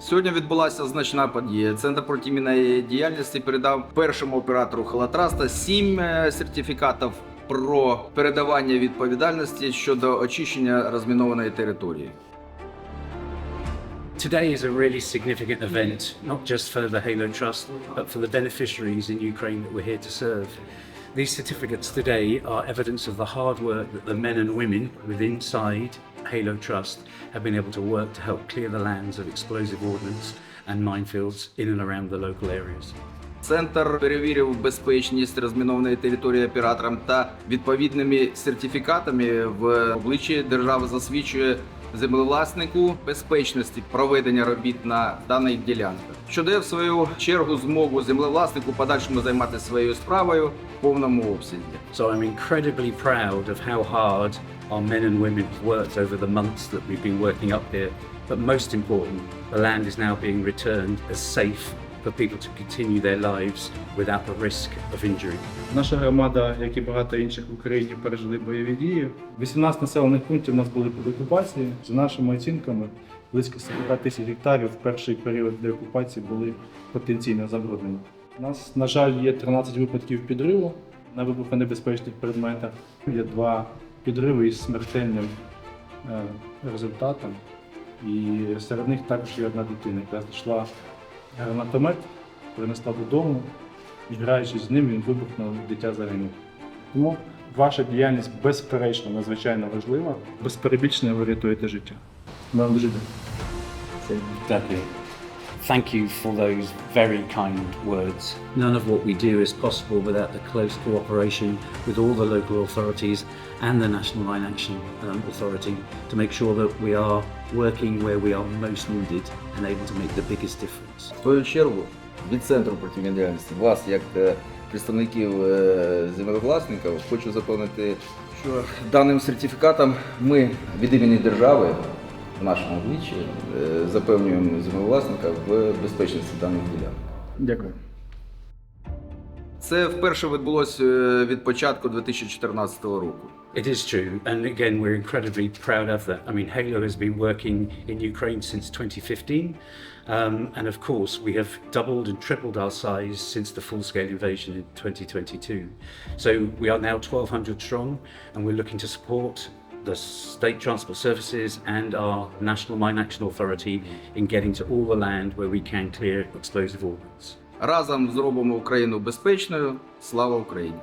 Сьогодні відбулася значна подія. Центр протимінної діяльності передав першому оператору Халатраста сім е, сертифікатів про передавання відповідальності щодо очищення розмінованої території. Today is a really significant event, not just for the Halo Trust, but for the beneficiaries in Ukraine that we're here to serve. These certificates today are evidence of the hard work that the men and women within inside Halo Trust have been able to work to help clear the lands of explosive ordnance and minefields in and around the local areas. Центр перевірив безпечність розмінованої території операторам та відповідними сертифікатами в обличчі держава засвідчує землевласнику безпечності проведення робіт на даних ділянках, що дає в свою чергу змогу землевласнику подальшому займатися своєю справою в повному обсязі. So I'm incredibly proud of how hard our men and women have worked over the months that we've been working up here. But most important, the land is now being returned as safe for people to continue their lives without the risk of injury. Наша громада, як і багато інших в Україні, пережили бойові дії. 18 населених пунктів у нас були під окупацією. За нашими оцінками, близько 40 тисяч гектарів в перший період деокупації були потенційно забруднені. У нас, на жаль, є 13 випадків підриву на вибухонебезпечних предметах. Є два підриви із смертельним е, результатом. І серед них також є одна дитина, яка знайшла гранатомет, принесла додому. І граючись з ним, він вибухнув, дитя загинув. Тому ваша діяльність безперечно надзвичайно важлива. Безперебічно ви рятуєте життя. Вам дуже дякую. Dudley, thank you for those very kind words. None of what we do is possible without the close cooperation with all the local authorities and the National Mine Action um, Authority to make sure that we are working where we are most needed and able to make the biggest difference. В свою чергу від центру протимінної діяльності вас, як е, представників е, землевласників, хочу запевнити, що даним сертифікатом ми від імені держави в нашому обличчі е, запевнюємо землевласника в безпечності даних ділянок. Дякую. Це вперше відбулося е, від початку 2014 року. It is true, and again, we're incredibly proud of that. I mean, Halo has been working in Ukraine since 2015, um, and of course, we have doubled and tripled our size since the full scale invasion in 2022. So we are now 1,200 strong, and we're looking to support the state transport services and our National Mine Action Authority in getting to all the land where we can clear explosive ordnance. Разом зробимо Україну безпечною. Слава Україні!